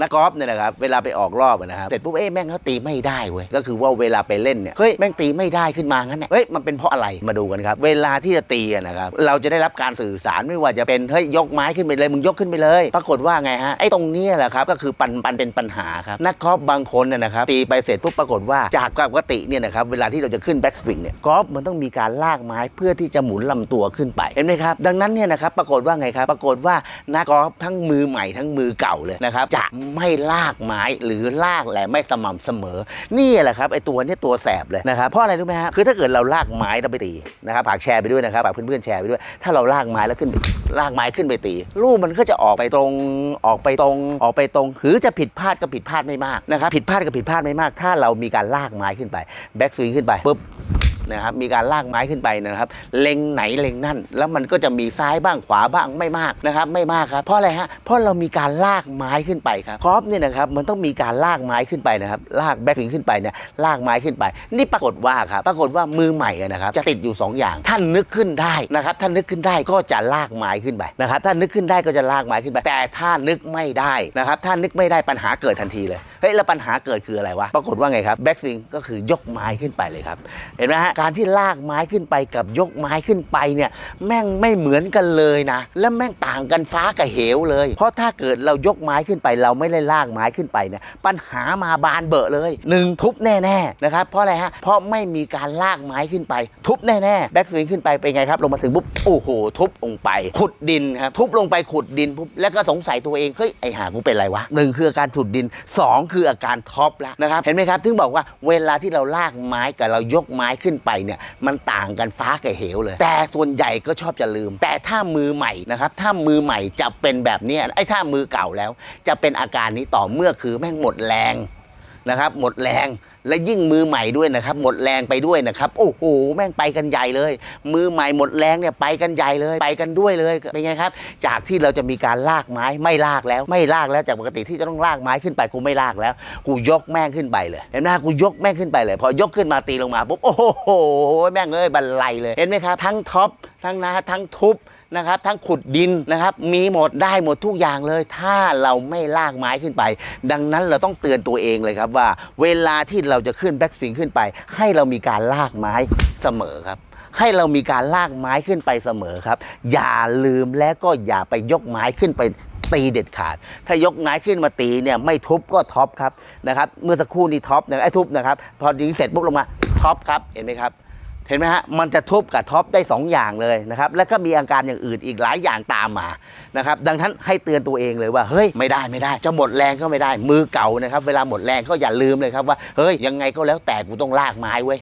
นักกอล์ฟเนี่ยนะครับเวลาไปออกรอบนะครับเสร็จปุ๊บเอ๊ะแม่งเขาตีไม่ได้เว้ยก็คือว่าเวลาไปเล่นเนี่ยเฮ้ยแม่งตีไม่ได้ขึ้นมางั้นเนี่ยเฮ้ยมันเป็นเพราะอะไรมาดูกันครับเวลาที่จะตีนะครับเราจะได้รับการสื่อสารไม่ว่าจะเป็นเฮ้ยยกไม้ขึ้นไปเลยมึงยกขึ้นไปเลย ปรากฏว่าไงฮะไอ้ตรงนี้แหละครับก็คือปันปันเป็นปัญหาครับนักกอล์ฟบางคนเนี่ยนะครับตีไปเสร็จปุ๊บปรากฏว่าจากปกติเนี่ยนะครับเวลาที่เราจะขึ้นแบ็กสวิงเนี่ยกอล์ฟมันต้องมีการลากไม้เพื่อที่จะหมุนลำตัวขึ้นไปเห็นไหมครับดังนั้นเนี่ยนะครับปรากฏว่าไงครับปรากฏว่านักกอล์ฟทั้งมือใหม่ทั้งมือเก่าเลยนะครับจะไม่ลากไม้หรือลากแหละไม่สม่ำเสมอ นี่แหละครับไอตัวนี้ตัวแสบเลยนะครับเพราะอะไรรู้ไหมฮะคือถ้าเกิดเราลากไม้เราไปตีนะครับฝากแชร์ไปด้วยนะครับฝากเพื่อนๆแชร์ไปด้วย ถ้าเราลากไม้แล้วขึ้นไปลากไม้ขึ้นไปตีลูกมันก็จะออกไปตรงออกไปตรงออกไปตรง หรือจะผิดพลาดก็ผิดพลาดไม่มากนะครับผิดพลาดก็ผิดพลาดไม่มาก ถ้าเรามีการลากไม้ขึ้นไปแบ็กสวิงขึ้นไปปุ๊บ นะครับมีการลากไม้ขึ้นไปนะครับ เล็งไหนเล็งนั่น แล้วมันก็จะมีซ้ายบ้างขวาบ้างไม่มากนะครับ ไม่มากครับเพราะอะไรฮะเพราะเรามีการลากไม้ขึ้นไปครับกอฟเนี่ยนะครับมันต้องมีการลากไม้ขึ้นไปนะครับลากแบ็คพิงขึ้นไปเนี่ยลากไม้ขึ้นไป นี่ปรากฏว่าครับปรากฏว่ามือใหม่นะครับจะติดอยู่ 2 อย่าง ท่านนึกขึ้นได้นะครับท่านนึกขึ้นได้ก็จะลากไม้ขึ้นไปนะครับถ้านนึกขึ้นได้ก็จะลากไม้ขึ้นไป แต่ถ้านึกไม่ได้นะครับถ้านึกไม่ได้ปัญหาเกิดทันทีเลย ฮ้ยแล้วปัญหาเกิดคืออะไรวะ ปรากฏว่าไงครับแบ็กสวิงก็คือยกไม้ขึ้นไปเลยครับ เห็นไหมฮะ การที่ลากไม้ขึ้นไปกับยกไม้ขึ้นไปเนี่ย แม่งไม่เหมือนกันเลยนะ และแม่งต่างกันฟ้ากับเหวเลย เพราะถ้าเกิดเรายกไม้ขึ้นไป เราไม่ได้ลากไม้ขึ้นไปเนี่ย ปัญหามาบานเบอะเลยหนึ่งทุบแน่ๆนะครับ เพราะอะไรฮะ เพราะไม่มีการลากไม้ขึ้นไป ทุบแน่ๆแบ็กสวิงขึ้นไปเป็นไงครับ ลงมาถึงปุ๊บ โอ้โห ทุบลงไป ขุดดินครับ ทุบลงไปขุดดินปุ๊บ แล้วก็สงสัยตัวเอง เฮ้ย ไอหากูเป็นไรวะหนึ่งคือการขุดดินสองคืออาการท็อปแล้วนะครับ เห็นไหมครับถึงบอกว่าเวลาที่เราลากไม้กับเรายกไม้ขึ้นไปเนี่ยมันต่างกันฟ้ากับเหวเลย แต่ส่วนใหญ่ก็ชอบจะลืม แต่ถ้ามือใหม่นะครับถ้ามือใหม่จะเป็นแบบนี้ไอ้ถ้ามือเก่าแล้ว จะเป็นอาการนี้ต่อเมื่อคือแม่งหมดแรง นะครับ หมดแรงและยิ่งมือใหม่ด้วยนะครับ หมดแรงไปด้วยนะครับ โอ้โหแม่งไปกันใหญ่เลย มือใหม่หมดแรงเนี่ยไปกันใหญ่เลยไปกันด้วยเลยเป็นไงครับ จากที่เราจะมีการลากไม้ไม่ลากแล้ว ไม่ลากแล้วจากปกติที่จะต้องลากไม้ขึ้นไปกูไม่ลากแล้ว กูยกแม่งขึ้นไปเลยเห็นไหมกูยกแม่งขึ้นไปเลย พอยกขึ้นมาตีลงมาปุ๊บโอ้โหแม่งเอ้ยบันไลเลยเห็นไหมครับทั้งท็อป ทั้งนะทั้งทุบนะครับ ทั้งขุดดินนะครับ มีหมดได้หมดทุกอย่างเลย ถ้าเราไม่ลากไม้ขึ้นไป ดังนั้นเราต้องเตือนตัวเองเลยครับว่า เวลาที่เราจะขึ้นแบ็กสวิงขึ้นไป ให้เรามีการลากไม้เสมอครับให้เรามีการลากไม้ขึ้นไปเสมอครับ อย่าลืมและก็อย่าไปยกไม้ขึ้นไปตีเด็ดขาด ถ้ายกไม้ขึ้นมาตีเนี่ยไม่ทุบก็ท็อปครับนะครับ เมื่อสักครู่นี้ท็อปนะไอ้ทุบนะครับ พอยิงเสร็จปุ๊บลงมาท็อปครับ เห็นไหมครับ เห็นไหมฮะ มันจะทุบกับท็อปได้ 2 อย่างเลยนะครับ แล้วก็มีอาการอย่างอื่นอีกหลายอย่างตามมา นะครับ ดังนั้นให้เตือนตัวเองเลยว่า เฮ้ย ไม่ได้ไม่ได้ จะหมดแรงก็ไม่ได้ มือเก่านะครับ เวลาหมดแรงก็อย่าลืมเลยครับว่า เฮ้ย ยังไงก็แล้วแต่กูต้องลากไม้เว้ย